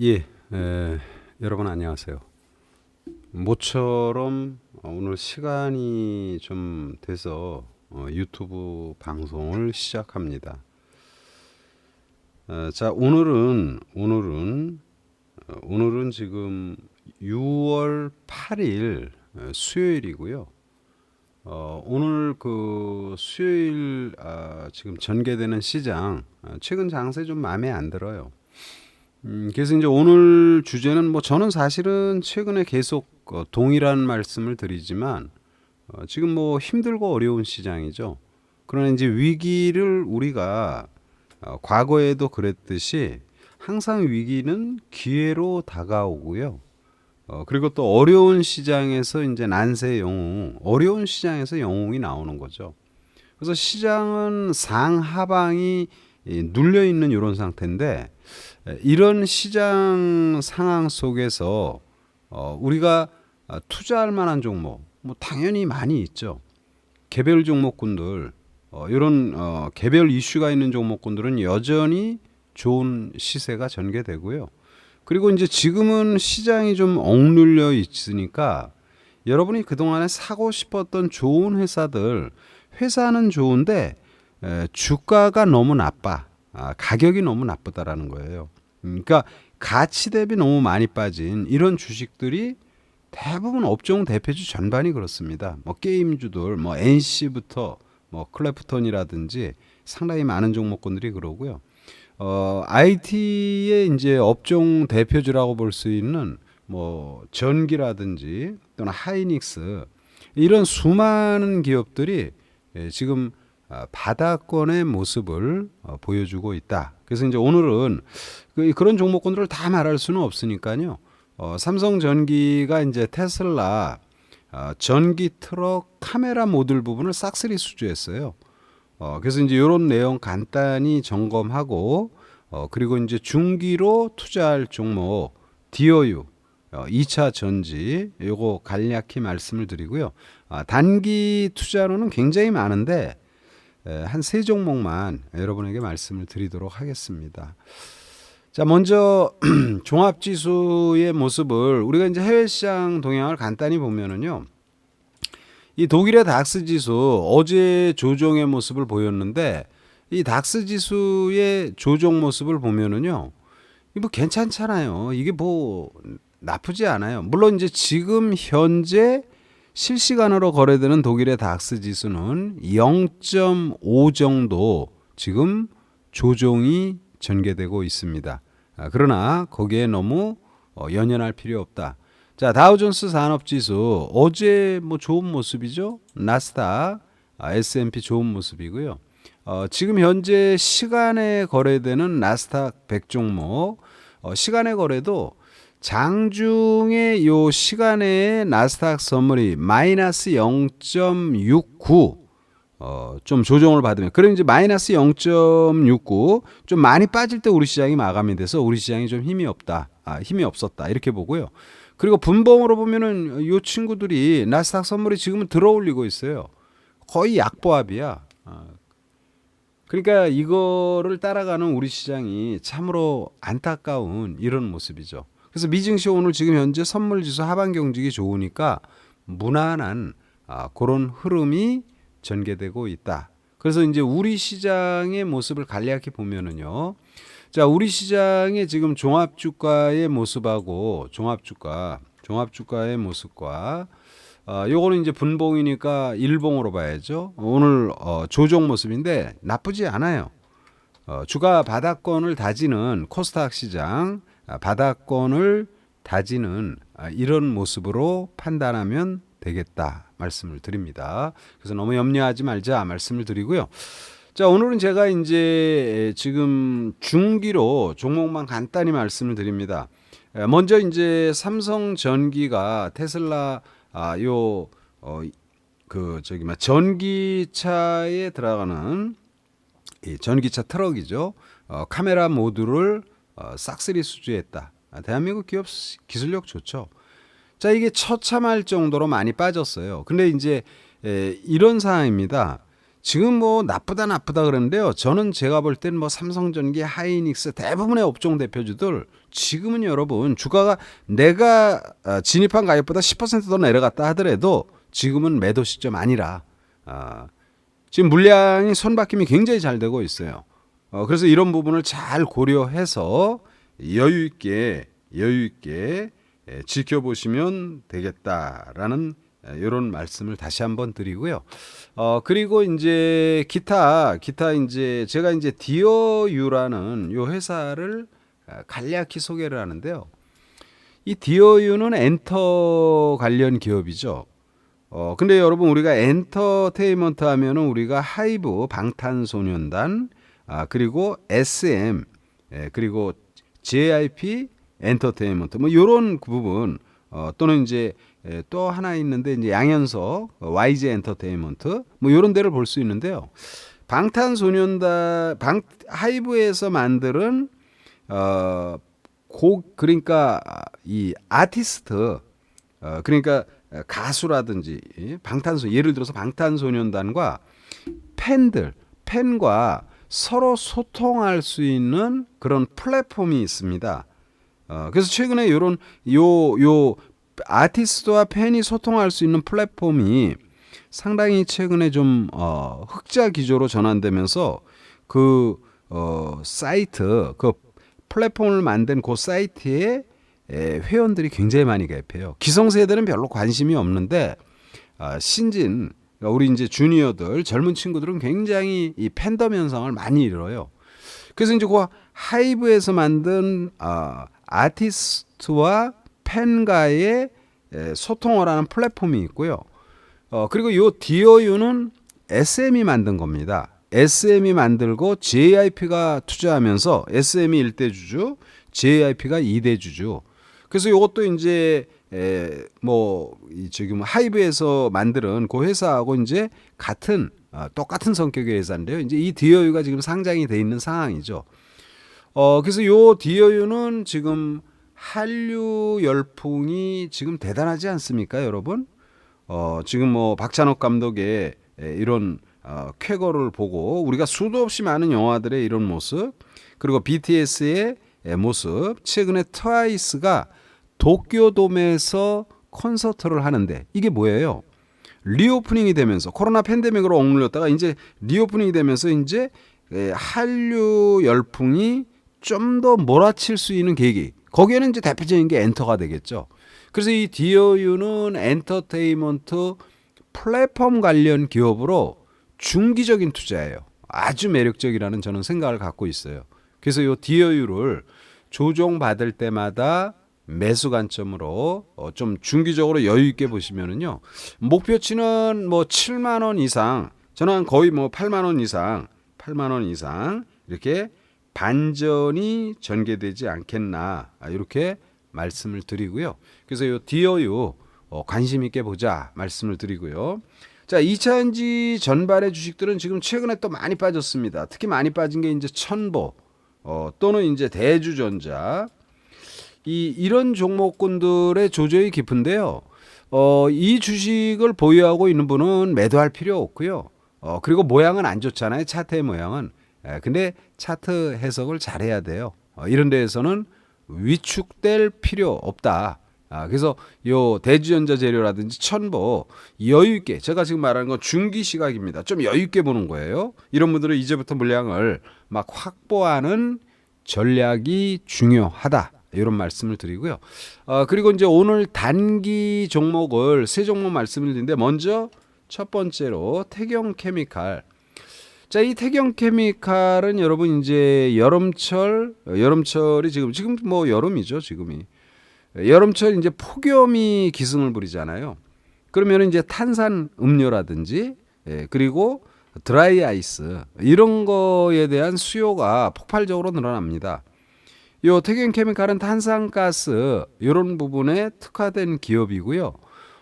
예, 에, 여러분 안녕하세요. 모처럼 어, 오늘 시간이 좀 돼서 어, 유튜브 방송을 시작합니다. 어, 자, 오늘은 오늘은 어, 오늘은 지금 6월 8일 어, 수요일이고요. 어, 오늘 그 수요일 아, 지금 전개되는 시장 아, 최근 장세 좀 마음에 안 들어요. 음, 그래서 이제 오늘 주제는 뭐 저는 사실은 최근에 계속 어, 동일한 말씀을 드리지만 어, 지금 뭐 힘들고 어려운 시장이죠. 그러나 이제 위기를 우리가 어, 과거에도 그랬듯이 항상 위기는 기회로 다가오고요. 어, 그리고 또 어려운 시장에서 이제 난세 영웅, 어려운 시장에서 영웅이 나오는 거죠. 그래서 시장은 상하방이 이, 눌려 있는 이런 상태인데 에, 이런 시장 상황 속에서 어, 우리가 아, 투자할 만한 종목 뭐 당연히 많이 있죠. 개별 종목군들 어, 이런 어, 개별 이슈가 있는 종목군들은 여전히 좋은 시세가 전개되고요. 그리고 이제 지금은 시장이 좀 억눌려 있으니까 여러분이 그동안에 사고 싶었던 좋은 회사들 회사는 좋은데 에, 주가가 너무 나빠. 아, 가격이 너무 나쁘다라는 거예요. 음, 그러니까 가치 대비 너무 많이 빠진 이런 주식들이 대부분 업종 대표주 전반이 그렇습니다. 뭐 게임주들, 뭐 NC부터 뭐 클래프톤이라든지 상당히 많은 종목군들이 그러고요. 어, IT의 이제 업종 대표주라고 볼 수 있는 뭐 전기라든지 또는 하이닉스 이런 수많은 기업들이 예, 지금 아, 바닥권의 모습을 어, 보여주고 있다. 그래서 이제 오늘은 그, 그런 종목군들을 다 말할 수는 없으니까요. 어, 삼성전기가 이제 테슬라 어, 전기 트럭 카메라 모듈 부분을 싹쓸이 수주했어요. 어, 그래서 이제 이런 내용 간단히 점검하고 어, 그리고 이제 중기로 투자할 종목 DOU 어, 2차 전지 요거 간략히 말씀을 드리고요. 아, 단기 투자로는 굉장히 많은데 한 세 종목만 여러분에게 말씀을 드리도록 하겠습니다. 자, 먼저 종합 지수의 모습을 우리가 이제 해외 시장 동향을 간단히 보면은요. 이 독일의 닥스 지수 어제 조정의 모습을 보였는데 이 닥스 지수의 조정 모습을 보면은요. 이뭐 괜찮잖아요. 이게 뭐 나쁘지 않아요. 물론 이제 지금 현재 실시간으로 거래되는 독일의 닥스 지수는 0.5 정도 지금 조정이 전개되고 있습니다. 아, 그러나 거기에 너무 어, 연연할 필요 없다. 자 다우존스 산업지수 어제 뭐 좋은 모습이죠. 나스닥, 아, S&P 좋은 모습이고요. 어, 지금 현재 시간에 거래되는 나스닥 100 종목 어, 시간에 거래도 장중에 요 시간에 나스닥 선물이 마이너스 0.69 어, 좀 조정을 받으면 그럼 이제 마이너스 0.69 좀 많이 빠질 때 우리 시장이 마감이 돼서 우리 시장이 좀 힘이 없다. 아, 힘이 없었다. 이렇게 보고요. 그리고 분봉으로 보면은 요 친구들이 나스닥 선물이 지금은 들어올리고 있어요. 거의 약보합이야. 아, 그러니까 이거를 따라가는 우리 시장이 참으로 안타까운 이런 모습이죠. 그래서 미증시 오늘 지금 현재 선물 지수 하반 경직이 좋으니까 무난한 아, 그런 흐름이 전개되고 있다. 그래서 이제 우리 시장의 모습을 간략히 보면은요. 자, 우리 시장의 지금 종합 주가의 모습하고 종합 주가, 종합 주가의 모습과 어, 요거는 이제 분봉이니까 일봉으로 봐야죠. 오늘 어, 조정 모습인데 나쁘지 않아요. 어, 주가 바닥권을 다지는 코스닥 시장 아, 바닥권을 다지는 아, 이런 모습으로 판단하면 되겠다 말씀을 드립니다. 그래서 너무 염려하지 말자 말씀을 드리고요. 자 오늘은 제가 이제 지금 중기로 종목만 간단히 말씀을 드립니다. 에, 먼저 이제 삼성 전기가 테슬라 아, 요, 어, 그, 저기, 막, 전기차에 들어가는 이 전기차 트럭이죠. 어, 카메라 모듈을 어, 싹쓸이 수주했다. 아, 대한민국 기업 시- 기술력 좋죠. 자, 이게 처참할 정도로 많이 빠졌어요. 근데 이제 에, 이런 상황입니다. 지금 뭐 나쁘다 나쁘다 그러는데요. 저는 제가 볼 때는 뭐 삼성전기, 하이닉스 대부분의 업종 대표주들 지금은 여러분 주가가 내가 아, 진입한 가격보다 10%더 내려갔다 하더라도 지금은 매도 시점 아니라 아, 지금 물량이 손바뀜이 굉장히 잘 되고 있어요. 어, 그래서 이런 부분을 잘 고려해서 여유 있게 여유 있게 에, 지켜보시면 되겠다라는 이런 말씀을 다시 한번 드리고요. 어 그리고 이제 기타 기타 이제 제가 이제 디어유라는 요 회사를 아, 간략히 소개를 하는데요. 이 디어유는 엔터 관련 기업이죠. 어 근데 여러분 우리가 엔터테인먼트 하면은 우리가 하이브 방탄소년단 아 그리고 SM 예, 그리고 JYP 엔터테인먼트 뭐 요런 부분 어 또는 이제 예, 또 하나 있는데 이제 양현석 어, YG 엔터테인먼트 뭐 요런 데를 볼 수 있는데요. 방탄소년단 방 하이브에서 만드는 어 곡 그러니까 이 아티스트 어 그러니까 가수라든지 이 방탄소 예를 들어서 방탄소년단과 팬들 팬과 서로 소통할 수 있는 그런 플랫폼이 있습니다. 어, 그래서 최근에 이런 요 요 아티스트와 팬이 소통할 수 있는 플랫폼이 상당히 최근에 좀 어, 흑자 기조로 전환되면서 그 어, 사이트 그 플랫폼을 만든 그 사이트에 에, 회원들이 굉장히 많이 가입해요. 기성세대는 별로 관심이 없는데 아, 신진 그러니까 우리 이제 주니어들 젊은 친구들은 굉장히 이 팬덤 현상을 많이 이뤄요. 그래서 이제 그 하이브에서 만든 아, 아티스트와 팬과의 에, 소통을 하는 플랫폼이 있고요. 어, 그리고 요 디어유는 SM이 만든 겁니다. SM이 만들고 JIP가 투자하면서 SM이 1대 주주, JIP가 2대 주주. 그래서 요것도 이제 에, 뭐, 이 지금 하이브에서 만드는 그 회사하고 이제 같은, 어, 똑같은 성격의 회사인데요. 이제 이 디어유가 지금 상장이 돼 있는 상황이죠. 어, 그래서 요 디어유는 지금 한류 열풍이 지금 대단하지 않습니까, 여러분? 어, 지금 뭐 박찬욱 감독의 에, 이런 어, 쾌거를 보고 우리가 수도 없이 많은 영화들의 이런 모습 그리고 BTS의 에, 모습 최근에 트와이스가 도쿄돔에서 콘서트를 하는데 이게 뭐예요? 리오프닝이 되면서 코로나 팬데믹으로 억눌렸다가 이제 리오프닝이 되면서 이제 에, 한류 열풍이 좀 더 몰아칠 수 있는 계기 거기에는 이제 대표적인 게 엔터가 되겠죠. 그래서 이 디어유는 엔터테인먼트 플랫폼 관련 기업으로 중기적인 투자예요. 아주 매력적이라는 저는 생각을 갖고 있어요. 그래서 이 디어유를 조정 받을 때마다 매수 관점으로 어, 좀 중기적으로 여유 있게 보시면은요. 목표치는 뭐 7만 원 이상, 저는 거의 뭐 8만 원 이상, 8만 원 이상 이렇게 반전이 전개되지 않겠나 아, 이렇게 말씀을 드리고요. 그래서 이 디어유 어, 관심 있게 보자 말씀을 드리고요. 자, 2차전지 전반의 주식들은 지금 최근에 또 많이 빠졌습니다. 특히 많이 빠진 게 이제 천보 어, 또는 이제 대주전자 이 이런 종목군들의 조정이 깊은데요. 어, 이 주식을 보유하고 있는 분은 매도할 필요 없고요. 어, 그리고 모양은 안 좋잖아요. 차트의 모양은. 에, 근데 차트 해석을 잘해야 돼요. 어, 이런 데에서는 위축될 필요 없다. 아, 그래서 요 대주전자 재료라든지 천보 여유 있게 제가 지금 말하는 건 중기 시각입니다. 좀 여유 있게 보는 거예요. 이런 분들은 이제부터 물량을 막 확보하는 전략이 중요하다. 이런 말씀을 드리고요. 어, 그리고 이제 오늘 단기 종목을 세 종목 말씀을 드리는데 먼저 첫 번째로 태경 케미칼. 자, 이 태경 케미칼은 여러분 이제 여름철 여름철이 지금 지금 뭐 여름이죠, 지금이. 여름철 이제 폭염이 기승을 부리잖아요. 그러면 이제 탄산 음료라든지 예, 그리고 드라이 아이스 이런 거에 대한 수요가 폭발적으로 늘어납니다. 요 태경 케미칼은 탄산가스 이런 부분에 특화된 기업이고요.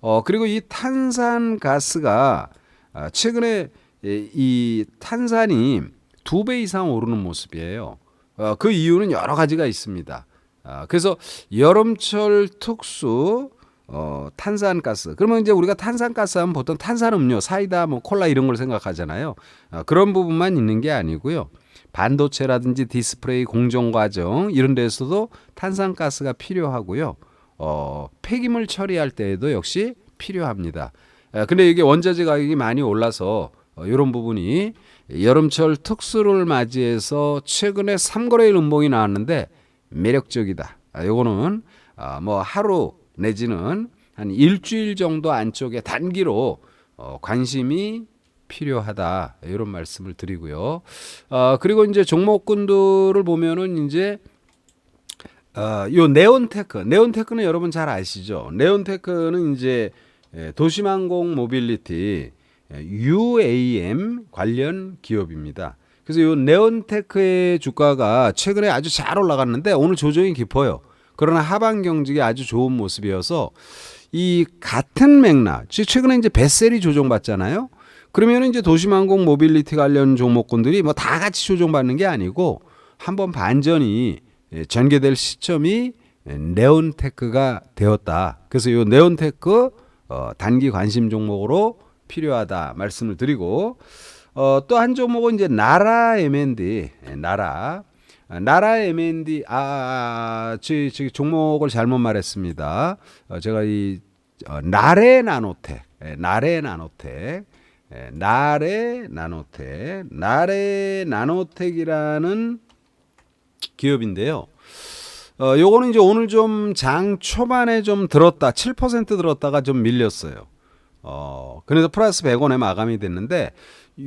어 그리고 이 탄산가스가 아, 최근에 이 탄산이 두 배 이상 오르는 모습이에요. 어, 그 이유는 여러 가지가 있습니다. 아, 그래서 여름철 특수 어, 탄산가스. 그러면 이제 우리가 탄산가스 하면 보통 탄산음료, 사이다, 뭐 콜라 이런 걸 생각하잖아요. 어, 그런 부분만 있는 게 아니고요. 반도체라든지 디스플레이 공정 과정 이런 데서도 탄산가스가 필요하고요. 어, 폐기물 처리할 때에도 역시 필요합니다. 에, 근데 이게 원자재 가격이 많이 올라서 어, 이런 부분이 여름철 특수를 맞이해서 최근에 삼거래일 음봉이 나왔는데 매력적이다. 아, 요거는 아, 뭐 하루 내지는 한 일주일 정도 안쪽에 단기로 어, 관심이 필요하다 이런 말씀을 드리고요. 어, 그리고 이제 종목군들을 보면은 이제 어, 요 네온테크, 네온테크는 여러분 잘 아시죠? 네온테크는 이제 예, 도시망공 모빌리티 예, UAM 관련 기업입니다. 그래서 요 네온테크의 주가가 최근에 아주 잘 올라갔는데 오늘 조정이 깊어요. 그러나 하반 경직이 아주 좋은 모습이어서 이 같은 맥락, 즉 최근에 이제 베셀이 조정받잖아요. 그러면 이제 도시망공 모빌리티 관련 종목군들이 뭐 다 같이 조정받는 게 아니고 한번 반전이 예, 전개될 시점이 예, 네온테크가 되었다. 그래서 이 네온테크 어, 단기 관심 종목으로 필요하다 말씀을 드리고 어, 또 한 종목은 이제 나라 M&D, 예, 나라. 아, 나라 M&D 아, 저, 저 종목을 잘못 말했습니다. 어, 제가 이 어, 나레 나노텍, 예, 나레 나노텍, 예, 나레 나노텍, 나레 나노텍이라는 기업인데요. 어, 요거는 이제 오늘 좀 장 초반에 좀 들었다, 7% 들었다가 좀 밀렸어요. 어, 그래서 플러스 100원에 마감이 됐는데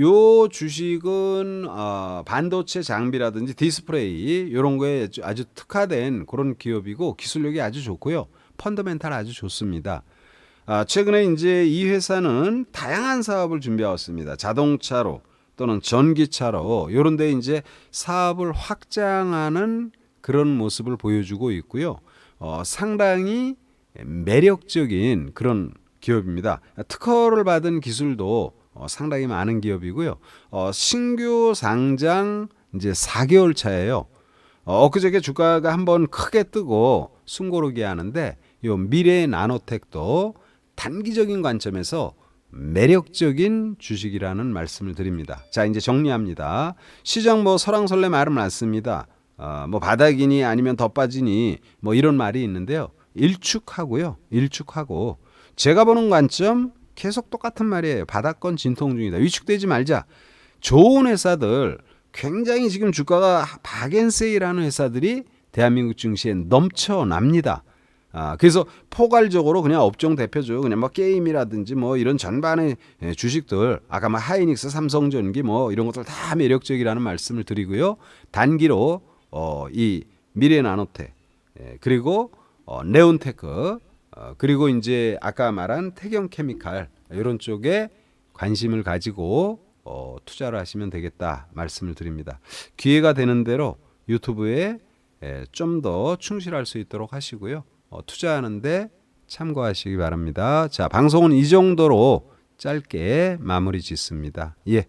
요 주식은 어, 반도체 장비라든지 디스플레이 요런 거에 아주 특화된 그런 기업이고 기술력이 아주 좋고요. 펀더멘탈 아주 좋습니다. 아, 최근에 이제 이 회사는 다양한 사업을 준비해왔습니다. 자동차로 또는 전기차로 요런 데 이제 사업을 확장하는 그런 모습을 보여주고 있고요. 어, 상당히 매력적인 그런 기업입니다. 특허를 받은 기술도 어, 상당히 많은 기업이고요. 어, 신규 상장 이제 4개월 차예요. 어, 엊그저께 주가가 한번 크게 뜨고 숨고르게 하는데 요 미래 나노텍도 단기적인 관점에서 매력적인 주식이라는 말씀을 드립니다. 자, 이제 정리합니다. 시장 뭐 설왕설래 말은 많습니다. 어, 뭐 바닥이니 아니면 더 빠지니 뭐 이런 말이 있는데요. 일축하고요. 일축하고 제가 보는 관점 계속 똑같은 말이에요. 바닥권 진통 중이다. 위축되지 말자. 좋은 회사들 굉장히 지금 주가가 박앤세이라는 회사들이 대한민국 증시에 넘쳐납니다. 아, 그래서 포괄적으로 그냥 업종 대표죠. 그냥 뭐 게임이라든지 뭐 이런 전반의 예, 주식들 아까 뭐 하이닉스, 삼성전기 뭐 이런 것들 다 매력적이라는 말씀을 드리고요. 단기로 어, 이 미래 나노텍 예, 그리고 어, 네온테크 어, 그리고 이제 아까 말한 태경 케미칼 이런 쪽에 관심을 가지고 어, 투자를 하시면 되겠다 말씀을 드립니다. 기회가 되는 대로 유튜브에 예, 좀 더 충실할 수 있도록 하시고요. 어, 투자하는데 참고하시기 바랍니다. 자, 방송은 이 정도로 짧게 마무리 짓습니다. 예.